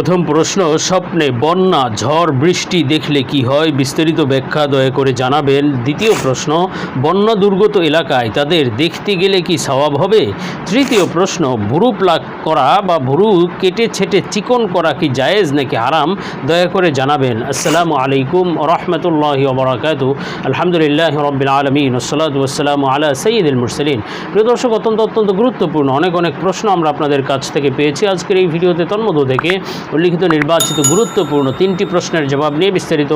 প্রথম প্রশ্ন, স্বপ্নে বন্যা, ঝড়, বৃষ্টি দেখলে কি হয়? বিস্তারিত ব্যাখ্যা দয়া করে জানাবেন। দ্বিতীয় প্রশ্ন, বন্যা দুর্গত এলাকায় তাদের দেখতে গেলে কি স্বভাব হবে? তৃতীয় প্রশ্ন, ভুরু প্লাক করা বা ভুরু কেটে ছেটে চিকন করা কি জায়েজ নাকি হারাম? দয়া করে জানাবেন। আসসালামু আলাইকুম রহমতুল্লাহ ওবরাকাত আলহামদুলিল্লাহ রবিল আলমিন। ওসলাত ওসালাম আলা সঈদুল মুরসলিন। প্রিয় দর্শক, অত্যন্ত অত্যন্ত গুরুত্বপূর্ণ, অনেক অনেক প্রশ্ন আমরা আপনাদের কাছ থেকে পেয়েছি। আজকের এই ভিডিওতে তন্মধ্য থেকে উল্লিখিত নির্বাচিত গুরুত্বপূর্ণ তিনটি প্রশ্নের জবাব নিয়ে বিস্তারিত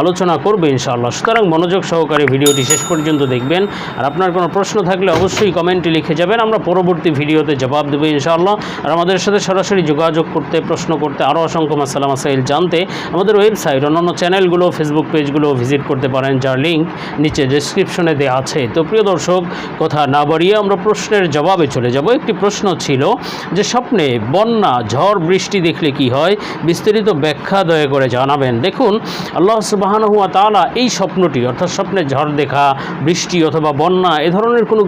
আলোচনা করবে ইনশাআল্লাহ। সুতরাং মনোযোগ সহকারে ভিডিওটি শেষ পর্যন্ত দেখবেন। আর আপনার কোনো প্রশ্ন থাকলে অবশ্যই কমেন্টে লিখে যাবেন। আমরা পরবর্তী ভিডিওতে জবাব দেবো ইনশাআল্লাহ। আর আমাদের সাথে সরাসরি যোগাযোগ করতে, প্রশ্ন করতে আরও অসংখ্য মাসালা মাসাইল জানতে আমাদের ওয়েবসাইট, অন্যান্য চ্যানেলগুলো, ফেসবুক পেজগুলো ভিজিট করতে পারেন, যার লিঙ্ক নিচে ডেসক্রিপশনে দেওয়া আছে। তো প্রিয় দর্শক, কথা না বাড়িয়ে আমরা প্রশ্নের জবাবে চলে যাব। একটি প্রশ্ন ছিল যে স্বপ্নে বন্যা, ঝড়, বৃষ্টি দেখলে কি হয়, বিস্তারিত ব্যাখ্যা দয়া করে জানাবেন। দেখুন, আল্লাহ সুবাহান হুয়া তালা এই স্বপ্নটি, অর্থাৎ স্বপ্নে ঝড় দেখা, বৃষ্টি অথবা বন্যা, এ ধরনের কোনো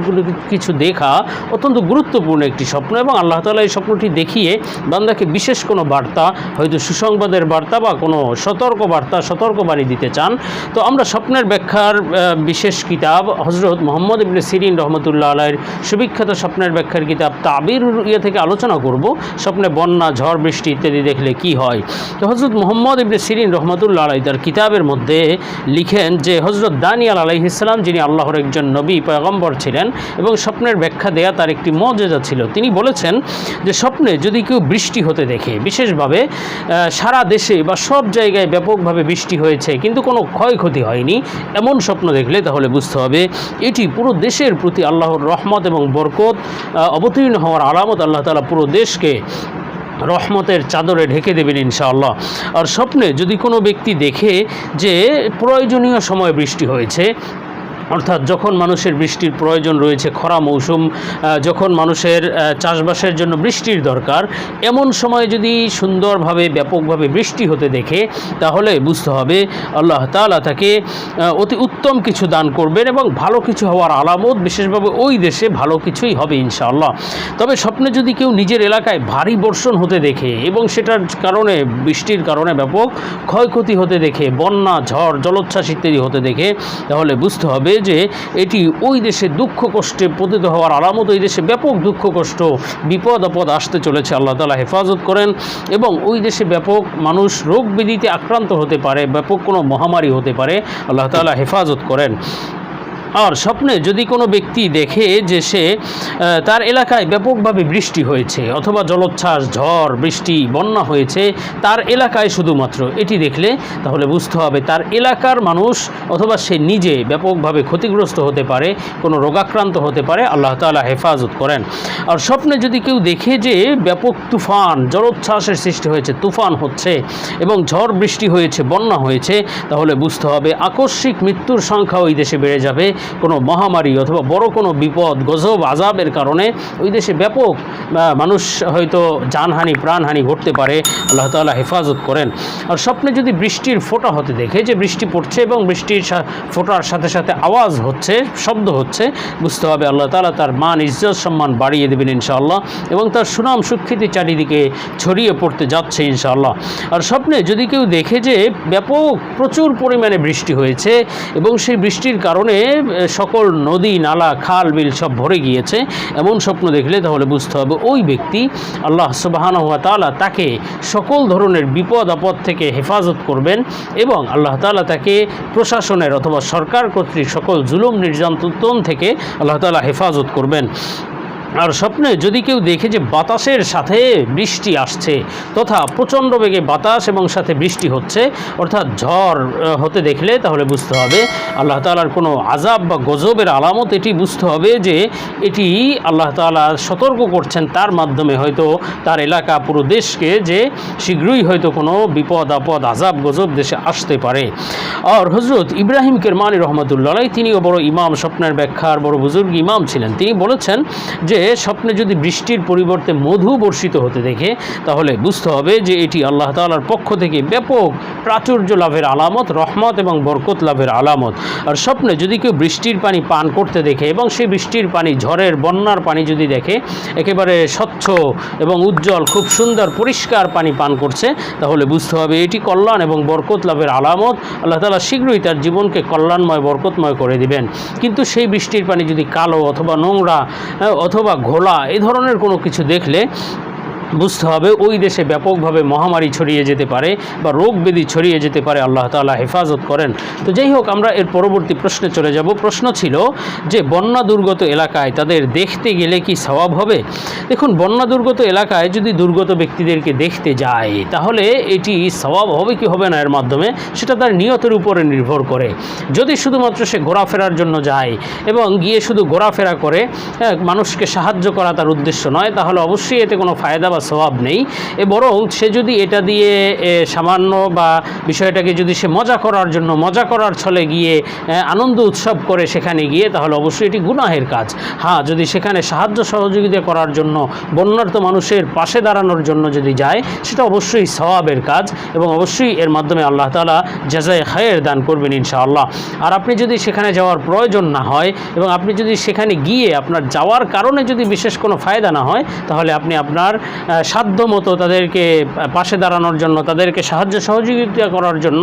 কিছু দেখা অত্যন্ত গুরুত্বপূর্ণ একটি স্বপ্ন এবং আল্লাহ তালা এই স্বপ্নটি দেখিয়ে বান্দাকে বিশেষ কোনো বার্তা, হয়তো সুসংবাদের বার্তা বা কোনো সতর্ক বার্তা সতর্কবাণী দিতে চান। তো আমরা স্বপ্নের ব্যাখ্যার বিশেষ কিতাব হজরত মোহাম্মদ ইবনে সিরিন রহমতুল্লাহ আলাইয়ের সুবিখ্যাত স্বপ্নের ব্যাখ্যার কিতাব তাবির ইয়ে থেকে আলোচনা করব। স্বপ্নে বন্যা, ঝড়, বৃষ্টি ইত্যাদি দেখলে কি হয়? তো হজরত মোহাম্মদ ইবনে সিরিন রহমতুল্লাহ আলাই তার কিতাবের মধ্যে লিখেন যে হজরত দানিয়াল আলাইহিসাল্লাম যিনি আল্লাহর একজন নবী, পয়গম্বর ছিলেন এবং স্বপ্নের ব্যাখ্যা দেয়া তার একটি মজেজা ছিল। তিনি বলেছেন যে, স্বপ্নে যদি কেউ বৃষ্টি হতে দেখে, বিশেষভাবে সারা দেশে বা সব জায়গায় ব্যাপকভাবে বৃষ্টি হয়েছে, কিন্তু কোনো ক্ষয়ক্ষতি হয়নি, এমন স্বপ্ন দেখলে তাহলে বুঝতে হবে এটি পুরো দেশের প্রতি আল্লাহর রহমত এবং বরকত অবতীর্ণ হওয়ার আলামত আল্লাহ তালা পুরো দেশকে রহমতের চাদরে ঢেকে দেবেন ইনশাআল্লাহ। আর স্বপ্নে যদি কোনো ব্যক্তি দেখে যে প্রয়োজনীয় সময় বৃষ্টি হয়েছে অর্থাৎ যখন মানুষের বৃষ্টির প্রয়োজন রয়েছে খরা মৌসুম যখন মানুষের চাষবাসের জন্য বৃষ্টির দরকার, এমন সময় যদি সুন্দরভাবে, ব্যাপকভাবে বৃষ্টি হতে দেখে, তাহলে বুঝতে হবে আল্লাহ তাআলা তাকে অতি উত্তম কিছু দান করবেন এবং ভালো কিছু হওয়ার আলামত, বিশেষভাবে ওই দেশে ভালো কিছুই হবে ইনশাআল্লাহ। তবে স্বপ্নে যদি কেউ নিজের এলাকায় ভারী বর্ষণ হতে দেখে এবং সেটার কারণে, বৃষ্টির কারণে ব্যাপক ক্ষয়ক্ষতি হতে দেখে, বন্যা, ঝড়, জলোচ্ছ্বাস ইত্যাদি হতে দেখে, তাহলে বুঝতে হবে যে এটি ওই দেশে দুঃখ কষ্টে পতিত হওয়ার আলামত, ওই দেশে ব্যাপক দুঃখ কষ্ট, বিপদ আপদ আসতে চলেছে, আল্লাহ তালা হেফাজত করেন। এবং ওই দেশে ব্যাপক মানুষ রোগ ব্যাধিতে আক্রান্ত হতে পারে, ব্যাপক কোনো মহামারী হতে পারে, আল্লাহ তালা হেফাজত করেন। আর স্বপ্নে যদি কোনো ব্যক্তি দেখে যে সে তার এলাকায় ব্যাপকভাবে বৃষ্টি হয়েছে অথবা জলোচ্ছ্বাস, ঝড়, বৃষ্টি, বন্যা হয়েছে, তার এলাকায় শুধুমাত্র এটি দেখলে তাহলে বুঝতে হবে তার এলাকার মানুষ অথবা সে নিজে ব্যাপকভাবে ক্ষতিগ্রস্ত হতে পারে, কোনো রোগাক্রান্ত হতে পারে, আল্লাহ তাআলা হেফাজত করেন। আর স্বপ্নে যদি কেউ দেখে যে ব্যাপক তুফান, জলোচ্ছ্বাসের সৃষ্টি হয়েছে, তুফান হচ্ছে এবং ঝড়, বৃষ্টি হয়েছে, বন্যা হয়েছে, তাহলে বুঝতে হবে আকস্মিক মৃত্যুর সংখ্যা ওই দেশে বেড়ে যাবে। কোনো মহামারী অথবা বড় কোনো বিপদ, গজব আজাবের কারণে ওই দেশে ব্যাপক মানুষ হয়তো জানহানি প্রাণহানি ঘটতে পারে। আল্লাহ তাআলা হেফাজত করেন। আর স্বপ্নে যদি বৃষ্টির ফোঁটা হতে দেখে যে বৃষ্টি পড়ছে এবং বৃষ্টির ফোঁটার সাথে সাথে আওয়াজ হচ্ছে, শব্দ হচ্ছে, বুঝতে হবে আল্লাহ তাআলা তার মান, ইজ্জত, সম্মান বাড়িয়ে দেবেন ইনশাআল্লাহ এবং তার সুনাম, সুখ্যাতি চারিদিকে ছড়িয়ে পড়তে যাচ্ছে ইনশাআল্লাহ। আর স্বপ্নে যদি কেউ দেখে যে ব্যাপক প্রচুর পরিমাণে বৃষ্টি হয়েছে এবং সেই বৃষ্টির কারণে সকল নদী, নালা, খাল, বিল সব ভরে গিয়েছে। এমন স্বপ্ন দেখলে তাহলে বুঝতে হবে ওই ব্যক্তি আল্লাহ সুবাহান হুয়া তাআলা তাকে সকল ধরনের বিপদ, আপদ থেকে হেফাজত করবেন এবং আল্লাহ তালা তাকে প্রশাসনের অথবা সরকার কর্তৃক সকল জুলুম, নির্যাতন থেকে আল্লাহ তালা হেফাজত করবেন। আর স্বপ্নে যদি কেউ দেখে যে বাতাসের সাথে বৃষ্টি আসছে, তথা প্রচণ্ড বেগে বাতাস এবং সাথে বৃষ্টি হচ্ছে, অর্থাৎ ঝড় হতে দেখলে তাহলে বুঝতে হবে, আল্লাহ তালার কোনো আজাব বা গজবের আলামত এটি বুঝতে হবে যে এটি আল্লাহ তাআলা সতর্ক করছেন তার মাধ্যমে হয়তো তার এলাকা, পুরো দেশকে যে শীঘ্রই হয়তো কোনো বিপদ, আপদ আজাব গজব দেশে আসতে পারে। আর হজরত ইব্রাহিম কেরমানি রহমতুল্লাহ তিনিও বড় ইমাম, স্বপ্নের ব্যাখ্যার বড় বুজুর্গ ইমাম ছিলেন। তিনি বলেছেন যে স্বপ্নে যদি বৃষ্টির পরিবর্তে মধু বর্ষিত হতে দেখে, তাহলে বুঝতে হবে যে এটি আল্লাহ তাআলার পক্ষ থেকে ব্যাপক প্রাচুর্য লাভের আলামত, রহমত এবং বরকত লাভের আলামত। আর স্বপ্নে যদি কেউ বৃষ্টির পানি পান করতে দেখে এবং সেই বৃষ্টির পানি ঝড়ের, বন্যার পানি যদি দেখে, একেবারে স্বচ্ছ এবং উজ্জ্বল, খুব সুন্দর, পরিষ্কার পানি পান করছে, তাহলে বুঝতে হবে এটি কল্যাণ এবং বরকত লাভের আলামত। আল্লাহ তালা শীঘ্রই তার জীবনকে কল্যাণময়, বরকতময় করে দিবেন। কিন্তু সেই বৃষ্টির পানি যদি কালো অথবা নোংরা, অথবা ঘোলা এ ধরনের কোনো কিছু দেখলে বুঝতে হবে ওই দেশে ব্যাপকভাবে মহামারী ছড়িয়ে যেতে পারে বা রোগ ব্যাধি ছড়িয়ে যেতে পারে আল্লাহ তাআলা হেফাজত করেন। তো যাই হোক আমরা এর পরবর্তী প্রশ্নে চলে যাব। প্রশ্ন ছিল যে বন্যা দুর্গত এলাকায় তাদের দেখতে গেলে কি স্বভাব হবে? দেখুন বন্যা দুর্গত এলাকায় যদি দুর্গত ব্যক্তিদেরকে দেখতে যায় তাহলে এটি স্বভাব হবে কি হবে না এর মাধ্যমে? সেটা তার নিয়তের উপরে নির্ভর করে। যদি শুধুমাত্র সে ঘোরাফেরার জন্য যায় এবং গিয়ে শুধু ঘোরাফেরা করে হ্যাঁ, মানুষকে সাহায্য করা তার উদ্দেশ্য নয় তাহলে অবশ্যই এতে কোনো ফায়দা বা স্বভাব নেই, এ বরং সে যদি এটা দিয়ে সামান্য বা বিষয়টাকে যদি সে মজা করার জন্য, মজা করার ছলে গিয়ে আনন্দ উৎসব করে সেখানে গিয়ে, তাহলে অবশ্যই এটি গুনাহের কাজ। হ্যাঁ যদি সেখানে সাহায্য সহযোগিতা করার জন্য বন্যার্থ মানুষের পাশে দাঁড়ানোর জন্য যদি যায়, সেটা অবশ্যই সওয়াবের কাজ এবং অবশ্যই এর মাধ্যমে আল্লাহ তালা জাজায় খায়ের দান করবেন ইনশাআল্লাহ। আর আপনি যদি সেখানে যাওয়ার প্রয়োজন না হয় এবং আপনি যদি সেখানে গিয়ে আপনার যাওয়ার কারণে যদি বিশেষ কোনো ফায়দা না হয়, তাহলে আপনি আপনার সাধ্য মতো তাদেরকে পাশে দাঁড়ানোর জন্য তাদেরকে সাহায্য সহযোগিতা করার জন্য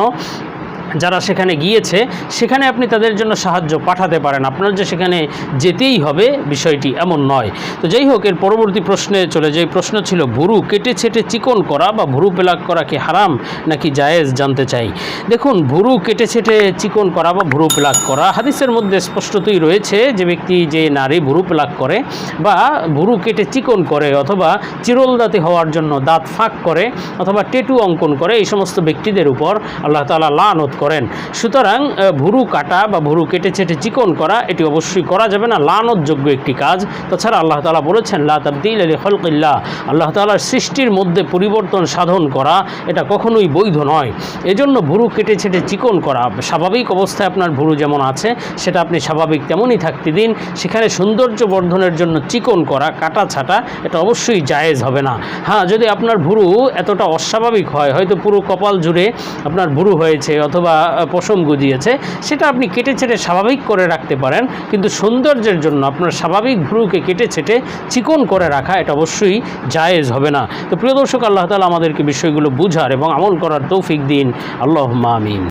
যারা সেখানে গিয়েছে, সেখানে আপনি তাদের জন্য সাহায্য পাঠাতে পারেন। আপনার যে সেখানে যেতেই হবে, বিষয়টি এমন নয়। তো যাই হোক, এর পরবর্তী প্রশ্নে চলে যাই। প্রশ্ন ছিল, ভুরু কেটে ছেটে চিকন করা বা ভুরু পেলাক করা কি হারাম নাকি জায়েজ জানতে চাই? দেখুন, ভুরু কেটে ছেটে চিকন করা বা ভুরু পেলাক করা হাদিসের মধ্যে স্পষ্টতই রয়েছে যে ব্যক্তি যে নারী ভুরু পেলাক করে বা ভুরু কেটে চিকন করে অথবা চিরলদাতি হওয়ার জন্য দাঁত ফাঁক করে অথবা টেটু অঙ্কন করে, এই সমস্ত ব্যক্তিদের উপর আল্লাহ তাআলা লানত করেন। সুতরাং ভুরু কাটা বা ভুরু কেটে ছেটে চিকন করা, এটি অবশ্যই করা যাবে না। লানতযোগ্য একটি কাজ। তাছাড়া আল্লাহ তাআলা বলেছেন, লা তাবদিল আলী খলকিল্লাহ। আল্লাহ তাআলার সৃষ্টির মধ্যে পরিবর্তন সাধন করা, এটা কখনোই বৈধ নয়। এজন্য ভুরু কেটে ছেটে চিকন করা স্বাভাবিক অবস্থায় আপনার ভুরু যেমন আছে, সেটা আপনি স্বাভাবিক তেমনই থাকতে দিন। সেখানে সৌন্দর্য বর্ধনের জন্য চিকন করা, কাটা ছাটা, এটা অবশ্যই জায়েজ হবে না। হ্যাঁ যদি আপনার ভুরু এতটা অস্বাভাবিক হয়, হয়তো পুরো কপাল জুড়ে আপনার ভুরু হয়েছে অথবা আহ, পশম গজিয়েছে সেটা আপনি কেটে ছেটে স্বাভাবিক করে রাখতে পারেন। কিন্তু সৌন্দর্যের জন্য আপনার স্বাভাবিক ভ্রুকে কেটে ছেটে চিকন করে রাখা এটা অবশ্যই জায়েজ হবে না। তো প্রিয় দর্শক আল্লাহ তালা আমাদেরকে বিষয়গুলো বুঝার এবং আমল করার তৌফিক দিন। আল্লাহ আমিন।